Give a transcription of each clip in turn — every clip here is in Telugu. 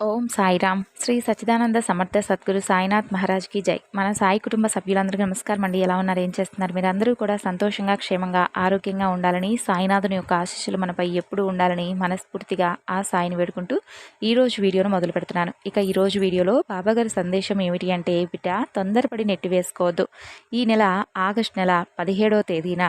ఓం సాయిరామ్. శ్రీ సచ్చిదానంద సమర్థ సద్గురు సాయినాథ్ మహారాజ్కి జై. మన సాయి కుటుంబ సభ్యులందరికీ నమస్కారం అండి. ఎలా ఉన్నారు? ఏం చేస్తున్నారు? మీరందరూ కూడా సంతోషంగా క్షేమంగా ఆరోగ్యంగా ఉండాలని సాయినాథుని యొక్క ఆశీస్సులు మనపై ఎప్పుడూ ఉండాలని మనస్ఫూర్తిగా ఆ సాయిని వేడుకుంటూ ఈరోజు వీడియోను మొదలు పెడుతున్నాను. ఇక ఈరోజు వీడియోలో బాబాగారి సందేశం ఏమిటి అంటే బిడ్డ తొందరపడి నెట్టి వేసుకోవద్దు. ఈ నెల ఆగస్టు నెల పదిహేడవ తేదీన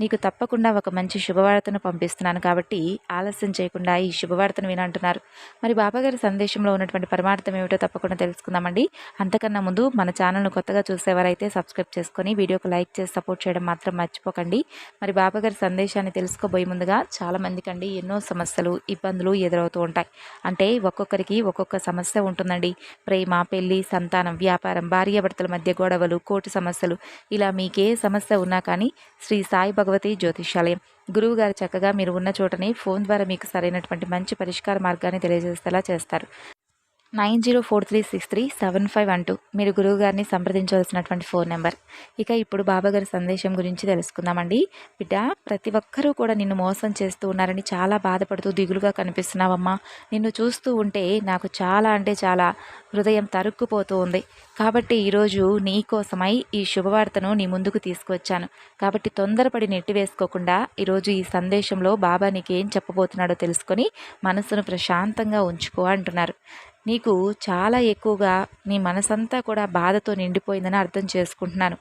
నీకు తప్పకుండా ఒక మంచి శుభవార్తను పంపిస్తున్నాను కాబట్టి ఆలస్యం చేయకుండా ఈ శుభవార్తను వినంటున్నారు. మరి బాబాగారి సందేశం సందేశంలో ఉన్నటువంటి పరమార్థం ఏమిటో తప్పకుండా తెలుసుకుందామండి. అంతకన్నా ముందు మన ఛానల్ను కొత్తగా చూసేవారైతే సబ్స్క్రైబ్ చేసుకొని వీడియోకి లైక్ చేసి సపోర్ట్ చేయడం మాత్రం మర్చిపోకండి. మరి బాబాగారి సందేశాన్ని తెలుసుకోబోయే ముందుగా చాలామందికి అండి ఎన్నో సమస్యలు ఇబ్బందులు ఎదురవుతూ ఉంటాయి. అంటే ఒక్కొక్కరికి ఒక్కొక్క సమస్య ఉంటుందండి. ప్రేమ పెళ్ళి సంతానం వ్యాపారం భార్యాభర్తల మధ్య గొడవలు కోర్టు సమస్యలు ఇలా మీకే సమస్య ఉన్నా కానీ శ్రీ సాయి భగవతి జ్యోతిషాలయం గురువుగారు చక్కగా మీరు ఉన్న చోటని ఫోన్ ద్వారా మీకు సరైనటువంటి మంచి పరిష్కార మార్గాన్ని తెలియజేసేలా చేస్తారు. Nine zero four three six three seven five one two మీరు గురువుగారిని సంప్రదించవలసినటువంటి ఫోన్ నెంబర్. ఇక ఇప్పుడు బాబాగారి సందేశం గురించి తెలుసుకుందామండి. బిడ్డ ప్రతి ఒక్కరూ కూడా నిన్ను మోసం చేస్తూ ఉన్నారని చాలా బాధపడుతూ దిగులుగా కనిపిస్తున్నావమ్మా. నిన్ను చూస్తూ ఉంటే నాకు చాలా అంటే చాలా హృదయం తరుక్కుపోతూ ఉంది. కాబట్టి ఈరోజు నీ కోసమై ఈ శుభవార్తను నీ ముందుకు తీసుకువచ్చాను. కాబట్టి తొందరపడి నెట్టి వేసుకోకుండా ఈరోజు ఈ సందేశంలో బాబా నీకేం చెప్పబోతున్నాడో తెలుసుకొని మనసును ప్రశాంతంగా ఉంచుకో అంటున్నారు. నీకు చాలా ఎక్కువగా నీ మనసంతా కూడా బాధతో నిండిపోయిందని అర్థం చేసుకుంటున్నాను.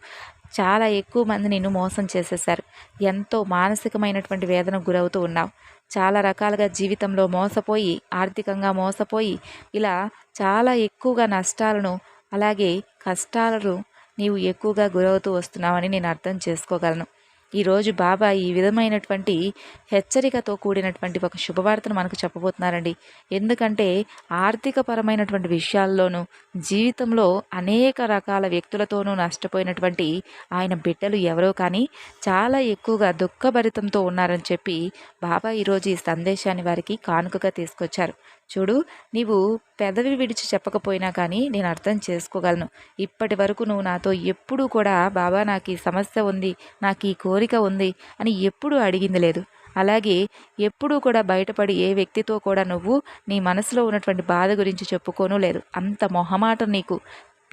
చాలా ఎక్కువ మంది నిన్ను మోసం చేసేశారు. ఎంతో మానసికమైనటువంటి వేదనకు గురవుతూ ఉన్నావు. చాలా రకాలుగా జీవితంలో మోసపోయి ఆర్థికంగా మోసపోయి ఇలా చాలా ఎక్కువగా నష్టాలను అలాగే కష్టాలను నీవు ఎక్కువగా గురవుతూ వస్తున్నావని నేను అర్థం చేసుకోగలను. ఈరోజు బాబా ఈ విధమైనటువంటి హెచ్చరికతో కూడినటువంటి ఒక శుభవార్తను మనకు చెప్పబోతున్నారండి. ఎందుకంటే ఆర్థిక పరమైనటువంటి విషయాల్లోనూ జీవితంలో అనేక రకాల వ్యక్తులతోనూ నష్టపోయినటువంటి ఆయన బిడ్డలు ఎవరో కానీ చాలా ఎక్కువగా దుఃఖభరితంతో ఉన్నారని చెప్పి బాబా ఈరోజు ఈ సందేశాన్ని వారికి కానుకగా తీసుకొచ్చారు. చూడు నీవు పెదవి విడిచి చెప్పకపోయినా కానీ నేను అర్థం చేసుకోగలను. ఇప్పటి వరకు నువ్వు నాతో ఎప్పుడూ కూడా బాబా నాకు ఈ సమస్య ఉంది నాకు ఈ కోరిక ఉంది అని ఎప్పుడూ అడిగింది లేదు. అలాగే ఎప్పుడూ కూడా బయటపడి ఏ వ్యక్తితో కూడా నువ్వు నీ మనసులో ఉన్నటువంటి బాధ గురించి చెప్పుకోను లేదు. అంత మొహమాట నీకు.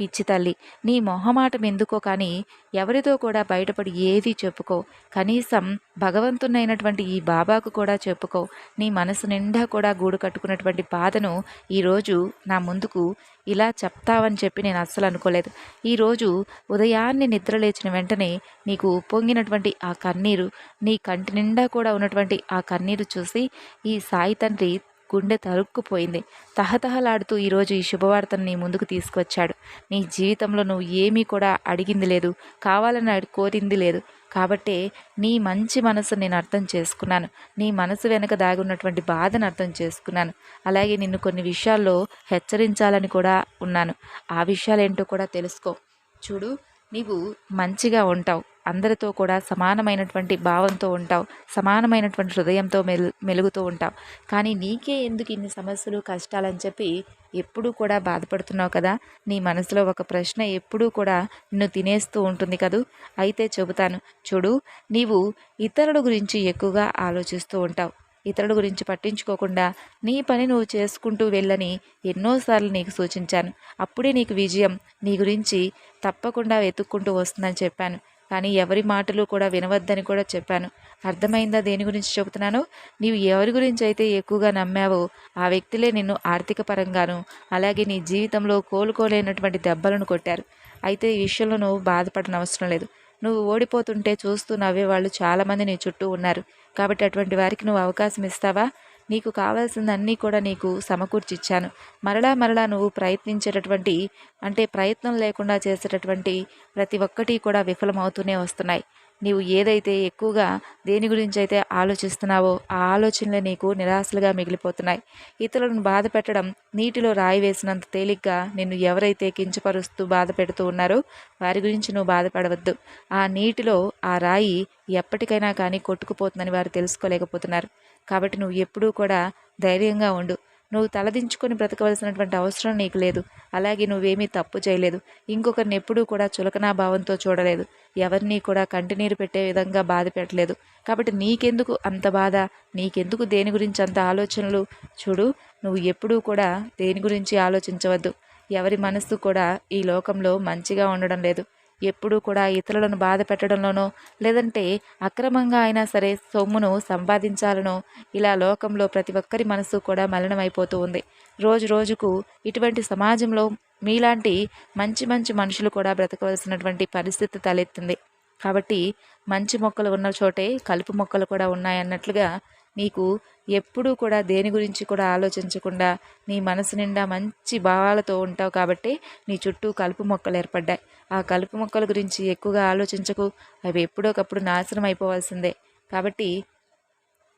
పిచ్చి తల్లి నీ మొహమాటం ఎందుకో కానీ ఎవరితో కూడా బయటపడి ఏది చెప్పుకో. కనీసం భగవంతునైనటువంటి ఈ బాబాకు కూడా చెప్పుకో. నీ మనసు నిండా కూడా గూడు కట్టుకున్నటువంటి బాధను ఈరోజు నా ముందుకు ఇలా చెప్తావని చెప్పి నేను అస్సలు అనుకోలేదు. ఈరోజు ఉదయాన్నే నిద్రలేచిన వెంటనే నీకు పొంగినటువంటి ఆ కన్నీరు నీ కంటి నిండా కూడా ఉన్నటువంటి ఆ కన్నీరు చూసి ఈ సాయి తండ్రి గుండె తరుక్కుపోయింది. తహతహలాడుతూ ఈరోజు ఈ శుభవార్తను నీ ముందుకు తీసుకొచ్చాడు నీ జీవితంలో నువ్వు ఏమీ కూడా అడిగింది లేదు. కావాలని కోరింది లేదు. కాబట్టే నీ మంచి మనసు నేను అర్థం చేసుకున్నాను. నీ మనసు వెనుక దాగున్నటువంటి బాధను అర్థం చేసుకున్నాను. అలాగే నిన్ను కొన్ని విషయాల్లో హెచ్చరించాలని కూడా ఉన్నాను. ఆ విషయాలేంటో కూడా తెలుసుకో. చూడు నీవు మంచిగా ఉంటావు. అందరితో కూడా సమానమైనటువంటి భావంతో ఉంటావు సమానమైనటువంటి హృదయంతో మెలు మెలుగుతూ ఉంటావు. కానీ నీకే ఎందుకు ఇన్ని సమస్యలు కష్టాలని చెప్పి ఎప్పుడూ కూడా బాధపడుతున్నావు కదా? నీ మనసులో ఒక ప్రశ్న ఎప్పుడూ కూడా నిన్ను తినేస్తూ ఉంటుంది కదూ? అయితే చెబుతాను చూడు నీవు ఇతరుల గురించి ఎక్కువగా ఆలోచిస్తూ ఉంటావు. ఇతరుల గురించి పట్టించుకోకుండా నీ పని నువ్వు చేసుకుంటూ వెళ్ళని ఎన్నోసార్లు నీకు సూచించాను. అప్పుడే నీకు విజయం నీ గురించి తప్పకుండా వెతుక్కుంటూ వస్తుందని చెప్పాను. కానీ ఎవరి మాటలు కూడా వినవద్దని కూడా చెప్పాను. అర్థమైందా దేని గురించి చెబుతున్నాను? నీవు ఎవరి గురించి అయితే ఎక్కువగా నమ్మావో ఆ వ్యక్తులే నిన్ను ఆర్థిక పరంగాను అలాగే నీ జీవితంలో కోలుకోలేనటువంటి దెబ్బలను కొట్టారు. అయితే ఈ విషయంలో నువ్వు బాధపడనవసరం అవసరం లేదు. నువ్వు ఓడిపోతుంటే చూస్తూ నవ్వే వాళ్ళు చాలామంది నీ చుట్టూ ఉన్నారు. కాబట్టి అటువంటి వారికి నువ్వు అవకాశం ఇస్తావా? నీకు కావాల్సిందన్నీ కూడా నీకు సమకూర్చిచ్చాను. మరలా మరలా నువ్వు ప్రయత్నించేటటువంటి అంటే ప్రయత్నం లేకుండా చేసేటటువంటి ప్రతి ఒక్కటి కూడా విఫలమవుతూనే వస్తున్నాయి. నీవు ఏదైతే ఎక్కువగా దేని గురించి అయితే ఆలోచిస్తున్నావో ఆ ఆలోచనలే నీకు నిరాశలుగా మిగిలిపోతున్నాయి. ఇతరులను బాధ పెట్టడం నీటిలో రాయి వేసినంత తేలిగ్గా నిన్ను ఎవరైతే కించపరుస్తూ బాధ పెడుతూ ఉన్నారో వారి గురించి నువ్వు బాధపడవద్దు. ఆ నీటిలో ఆ రాయి ఎప్పటికైనా కానీ కొట్టుకుపోతుందని వారు తెలుసుకోలేకపోతున్నారు. కాబట్టి నువ్వు ఎప్పుడూ కూడా ధైర్యంగా ఉండు. నువ్వు తలదించుకొని బ్రతకవలసినటువంటి అవసరం నీకు లేదు. అలాగే నువ్వేమీ తప్పు చేయలేదు. ఇంకొకరిని ఎప్పుడూ కూడా చులకనా భావంతో చూడలేదు. ఎవరిని కూడా కంటినీరు పెట్టే విధంగా బాధ పెట్టలేదు. కాబట్టి నీకెందుకు అంత బాధ? నీకెందుకు దేని గురించి అంత ఆలోచనలు? చూడు నువ్వు ఎప్పుడూ కూడా దేని గురించి ఆలోచించవద్దు. ఎవరి మనస్సు కూడా ఈ లోకంలో మంచిగా ఉండడం లేదు. ఎప్పుడూ కూడా ఇతరులను బాధ పెట్టడంలోనో లేదంటే అక్రమంగా అయినా సరే సొమ్మును సంపాదించాలనో ఇలా లోకంలో ప్రతి ఒక్కరి మనసు కూడా మలినమైపోతూ ఉంది. రోజు రోజుకు ఇటువంటి సమాజంలో మీలాంటి మంచి మంచి మనుషులు కూడా బ్రతకవలసినటువంటి పరిస్థితి తలెత్తింది. కాబట్టి మంచి మొక్కలు ఉన్న చోటే కలుపు మొక్కలు కూడా ఉన్నాయన్నట్లుగా నీకు ఎప్పుడూ కూడా దేని గురించి కూడా ఆలోచించకుండా నీ మనసు నిండా మంచి భావాలతో ఉంటావు కాబట్టి నీ చుట్టూ కలుపు మొక్కలు ఏర్పడ్డాయి. ఆ కలుపు మొక్కల గురించి ఎక్కువగా ఆలోచించకు. అవి ఎప్పుడోకప్పుడు నాశనం అయిపోవాల్సిందే. కాబట్టి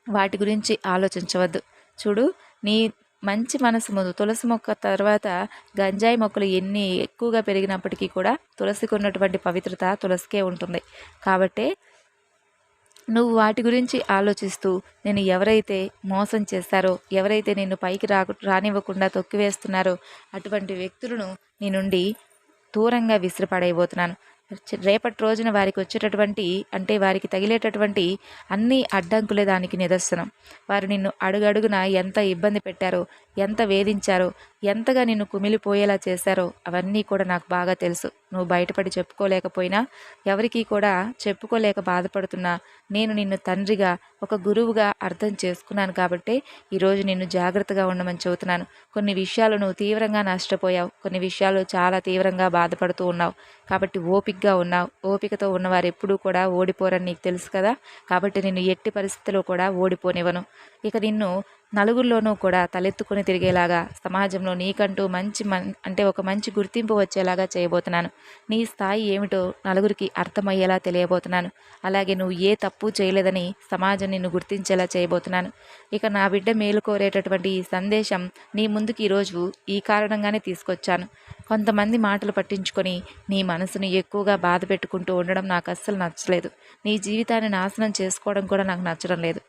వాటి గురించి ఆలోచించవద్దు. చూడు నీ మంచి మనసు ముందు తులసి మొక్క తర్వాత గంజాయి మొక్కలు ఎన్ని ఎక్కువగా పెరిగినప్పటికీ కూడా తులసికి ఉన్నటువంటి పవిత్రత తులసికే ఉంటుంది. కాబట్టి నువ్వు వాటి గురించి ఆలోచిస్తూ నేను ఎవరైతే మోసం చేస్తారో ఎవరైతే నిన్ను పైకి రా రానివ్వకుండా తొక్కివేస్తున్నారో అటువంటి వ్యక్తులను నీ నుండి దూరంగా విసిరిపడైపోతున్నాను రేపటి రోజున వారికి వచ్చేటటువంటి అంటే వారికి తగిలేటటువంటి అన్ని అడ్డంకులే దానికి నిదర్శనం. వారు నిన్ను అడుగడుగున ఎంత ఇబ్బంది పెట్టారో ఎంత వేధించారో ఎంతగా నిన్ను కుమిలిపోయేలా చేశారో అవన్నీ కూడా నాకు బాగా తెలుసు. నువ్వు బయటపడి చెప్పుకోలేకపోయినా ఎవరికీ కూడా చెప్పుకోలేక బాధపడుతున్నా నేను నిన్ను తండ్రిగా ఒక గురువుగా అర్థం చేసుకున్నాను కాబట్టి ఈరోజు నిన్ను జాగ్రత్తగా ఉండమని చెబుతున్నాను. కొన్ని విషయాలు నువ్వు తీవ్రంగా నష్టపోయావు కొన్ని విషయాలు చాలా తీవ్రంగా బాధపడుతూ ఉన్నావు. కాబట్టి ఓపికగా ఉన్నావు. ఓపికతో ఉన్నవారు ఎప్పుడూ కూడా ఓడిపోరని నీకు తెలుసు కదా? కాబట్టి నిన్ను ఎట్టి పరిస్థితిలో కూడా ఓడిపోనివ్వను. ఇక నిన్ను నలుగురిలోనూ కూడా తలెత్తుకొని తిరిగేలాగా సమాజంలో నీకంటూ మంచి మన్ అంటే ఒక మంచి గుర్తింపు వచ్చేలాగా చేయబోతున్నాను. నీ స్థాయి ఏమిటో నలుగురికి అర్థమయ్యేలా తెలియబోతున్నాను. అలాగే నువ్వు ఏ తప్పు చేయలేదని సమాజం నిన్ను గుర్తించేలా చేయబోతున్నాను. ఇక నా బిడ్డ మేలు కోరేటటువంటి ఈ సందేశం నీ ముందుకు ఈరోజు ఈ కారణంగానే తీసుకొచ్చాను. కొంతమంది మాటలు పట్టించుకొని నీ మనసును ఎక్కువగా బాధ పెట్టుకుంటూ ఉండడం నాకు అస్సలు నచ్చలేదు. నీ జీవితాన్ని నాశనం చేసుకోవడం కూడా నాకు నచ్చడం లేదు.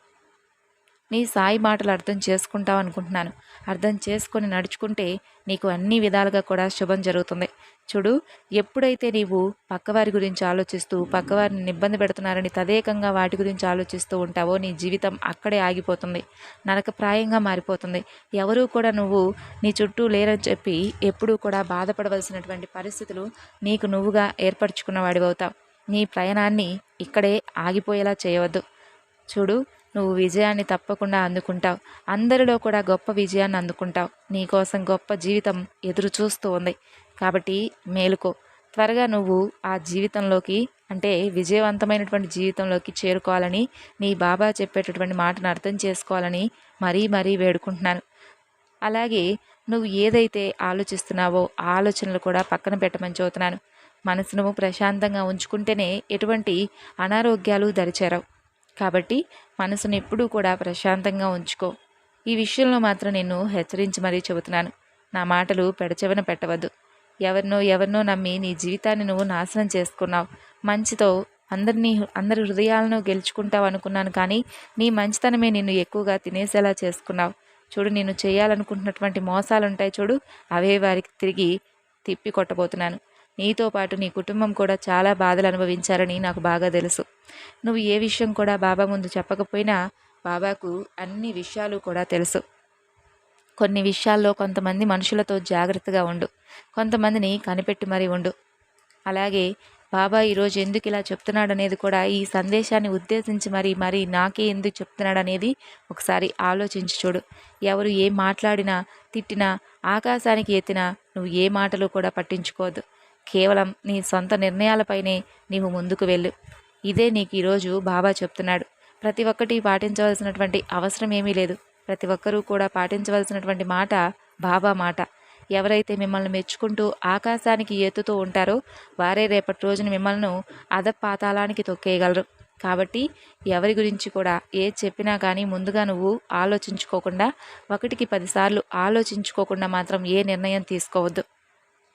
నీ సాయి మాటలు అర్థం చేసుకుంటావు అనుకుంటున్నాను. అర్థం చేసుకొని నడుచుకుంటే నీకు అన్ని విధాలుగా కూడా శుభం జరుగుతుంది. చూడు ఎప్పుడైతే నీవు పక్కవారి గురించి ఆలోచిస్తూ పక్కవారిని ఇబ్బంది పెడుతున్నారని తదేకంగా వాటి గురించి ఆలోచిస్తూ ఉంటావో నీ జీవితం అక్కడే ఆగిపోతుంది. నరకప్రాయంగా మారిపోతుంది. ఎవరూ కూడా నువ్వు నీ చుట్టూ లేరని చెప్పి ఎప్పుడూ కూడా బాధపడవలసినటువంటి పరిస్థితులు నీకు నువ్వుగా ఏర్పరచుకున్న వాడివవుతావు నీ ప్రయాణాన్ని ఇక్కడే ఆగిపోయేలా చేయవద్దు. చూడు నువ్వు విజయాన్ని తప్పకుండా అందుకుంటావు. అందరిలో కూడా గొప్ప విజయాన్ని అందుకుంటావు. నీకోసం గొప్ప జీవితం ఎదురు చూస్తూ ఉంది. కాబట్టి మేలుకో. త్వరగా నువ్వు ఆ జీవితంలోకి అంటే విజయవంతమైనటువంటి జీవితంలోకి చేరుకోవాలని నీ బాబా చెప్పేటటువంటి మాటను అర్థం చేసుకోవాలని మరీ మరీ వేడుకుంటున్నాను. అలాగే నువ్వు ఏదైతే ఆలోచిస్తున్నావో ఆ ఆలోచనలు కూడా పక్కన పెట్టమని చదువుతున్నాను మనసును ప్రశాంతంగా ఉంచుకుంటేనే ఎటువంటి అనారోగ్యాలు దరిచేరవు. కాబట్టి మనసును ఎప్పుడూ కూడా ప్రశాంతంగా ఉంచుకో. ఈ విషయంలో మాత్రం నేను హెచ్చరించి మరీ చెబుతున్నాను. నా మాటలు పెడచెవన పెట్టవద్దు. ఎవరినో ఎవరినో నమ్మి నీ జీవితాన్ని నువ్వు నాశనం చేసుకున్నావు. మంచితో అందరినీ అందరి హృదయాలను గెలుచుకుంటావు అనుకున్నాను కానీ నీ మంచితనమే నిన్ను ఎక్కువగా తినేసేలా చేసుకున్నావు. చూడు నేను చేయాలనుకుంటున్నటువంటి మోసాలు ఉంటాయి చూడు అవే వారికి తిరిగి తిప్పి కొట్టబోతున్నాను. నీతో పాటు నీ కుటుంబం కూడా చాలా బాధలు అనుభవించారని నాకు బాగా తెలుసు. నువ్వు ఏ విషయం కూడా బాబా ముందు చెప్పకపోయినా బాబాకు అన్ని విషయాలు కూడా తెలుసు. కొన్ని విషయాల్లో కొంతమంది మనుషులతో జాగ్రత్తగా ఉండు. కొంతమందిని కనిపెట్టి మరీ ఉండు. అలాగే బాబా ఈరోజు ఎందుకు ఇలా చెప్తున్నాడు అనేది కూడా ఈ సందేశాన్ని ఉద్దేశించి మరి మరి నాకే ఎందుకు చెప్తున్నాడు అనేది ఒకసారి ఆలోచించి చూడు. ఎవరు ఏం మాట్లాడినా తిట్టినా ఆకాశానికి ఎత్తినా నువ్వు ఏ మాటలు కూడా పట్టించుకోవద్దు. కేవలం నీ సొంత నిర్ణయాలపైనే నీవు ముందుకు వెళ్ళు. ఇదే నీకు ఈరోజు బాబా చెప్తున్నాడు. ప్రతి ఒక్కటి పాటించవలసినటువంటి అవసరం ఏమీ లేదు. ప్రతి ఒక్కరూ కూడా పాటించవలసినటువంటి మాట బాబా మాట. ఎవరైతే మిమ్మల్ని మెచ్చుకుంటూ ఆకాశానికి ఎత్తుతూ ఉంటారో వారే రేపటి రోజున మిమ్మల్ని అధపాతాళానికి తొక్కేయగలరు. కాబట్టి ఎవరి గురించి కూడా ఏ చెప్పినా కానీ ముందుగా నువ్వు ఆలోచించుకోకుండా ఒకటికి పదిసార్లు ఆలోచించుకోకుండా మాత్రం ఏ నిర్ణయం తీసుకోవద్దు.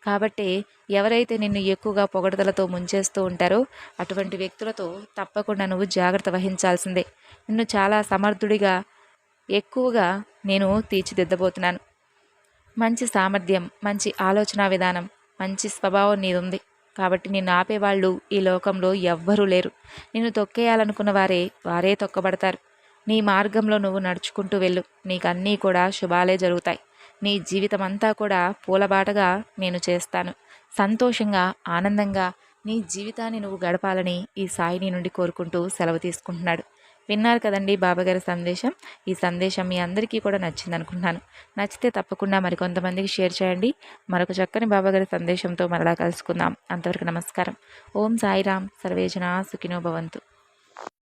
కాబట్టి ఎవరైతే నిన్ను ఎక్కువగా పొగడతలతో ముంచేస్తూ ఉంటారో అటువంటి వ్యక్తులతో తప్పకుండా నువ్వు జాగ్రత్త వహించాల్సిందే. నిన్ను చాలా సమర్థుడిగా ఎక్కువగా నేను తీర్చిదిద్దబోతున్నాను. మంచి సామర్థ్యం మంచి ఆలోచన విధానం మంచి స్వభావం నీదుంది. కాబట్టి నిన్ను ఆపేవాళ్ళు ఈ లోకంలో ఎవ్వరూ లేరు. నిన్ను తొక్కేయాలనుకున్న వారే వారే తొక్కబడతారు. నీ మార్గంలో నువ్వు నడుచుకుంటూ వెళ్ళు. నీకు అన్నీ కూడా శుభాలే జరుగుతాయి. నీ జీవితం అంతా కూడా పూలబాటగా నేను చేస్తాను. సంతోషంగా ఆనందంగా నీ జీవితాన్ని నువ్వు గడపాలని ఈ సాయిని నుండి కోరుకుంటూ సెలవు తీసుకుంటున్నాడు. విన్నారు కదండి బాబాగారి సందేశం? ఈ సందేశం మీ అందరికీ కూడా నచ్చింది అనుకుంటున్నాను నచ్చితే తప్పకుండా మరికొంతమందికి షేర్ చేయండి. మరొక చక్కని బాబాగారి సందేశంతో మరలా కలుసుకుందాం. అంతవరకు నమస్కారం. ఓం సాయిరామ్ సర్వేజన సుఖినో భవంతు.